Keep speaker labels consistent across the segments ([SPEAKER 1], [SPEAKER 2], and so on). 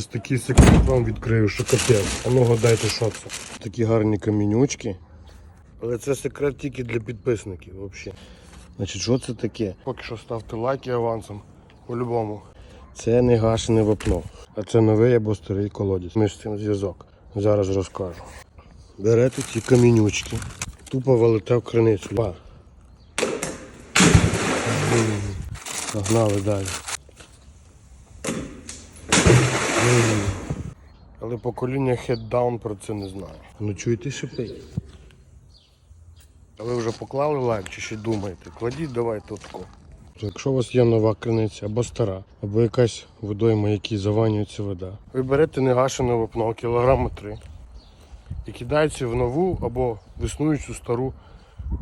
[SPEAKER 1] Ось такий секрет вам відкрию, що капець. А ну гадайте, що це. Такі гарні камінючки. Але це секрет тільки для підписників взагалі. Значить, що це таке? Поки що ставте лайки авансом. По-любому. Це не гашене вапно, а це новий або старий колодязь. З цим зв'язок. Зараз розкажу. Берете ці камінючки, тупо валите в криницю. Погнали далі. Але покоління head-down про це не знає. Ну чуєте шипить? А ви вже поклали лайк чи ще думаєте? Кладіть давайте отко. Якщо у вас є нова криниця або стара, або якась водойма, якій заванюється вода, ви берете негашене вапно кілограма три і кидаєте в нову або в існуючу стару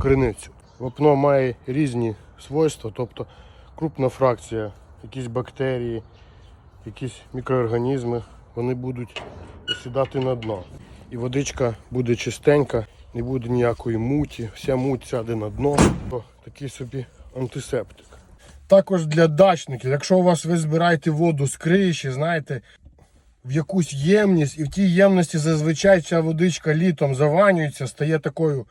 [SPEAKER 1] криницю. Вапно має різні свойства, тобто крупна фракція, якісь бактерії, якісь мікроорганізми, вони будуть осідати на дно. І водичка буде чистенька, не буде ніякої муті, вся муть сяде на дно. Такий собі антисептик. Також для дачників, якщо у вас ви збираєте воду з криші, знаєте, в якусь ємність, і в тій ємності зазвичай ця водичка літом заванюється, стає такою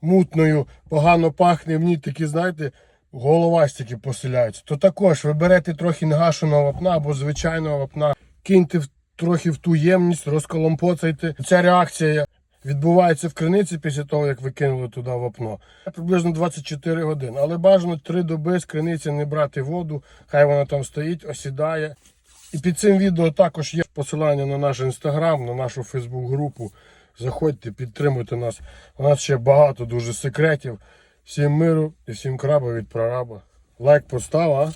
[SPEAKER 1] мутною, погано пахне, в ній такі, знаєте, головастики поселяються. То також ви берете трохи негашеного вапна або звичайного вапна, киньте трохи в ту ємність, розколомпоцайте. Ця реакція відбувається в криниці після того, як ви кинули туди вапно. Приблизно 24 години. Але бажано 3 доби з криниці не брати воду, хай вона там стоїть, осідає. І під цим відео також є посилання на наш інстаграм, на нашу фейсбук-групу. Заходьте, підтримуйте нас. У нас ще багато дуже секретів. Всім миру і всім краба від прораба. Лайк постав, а?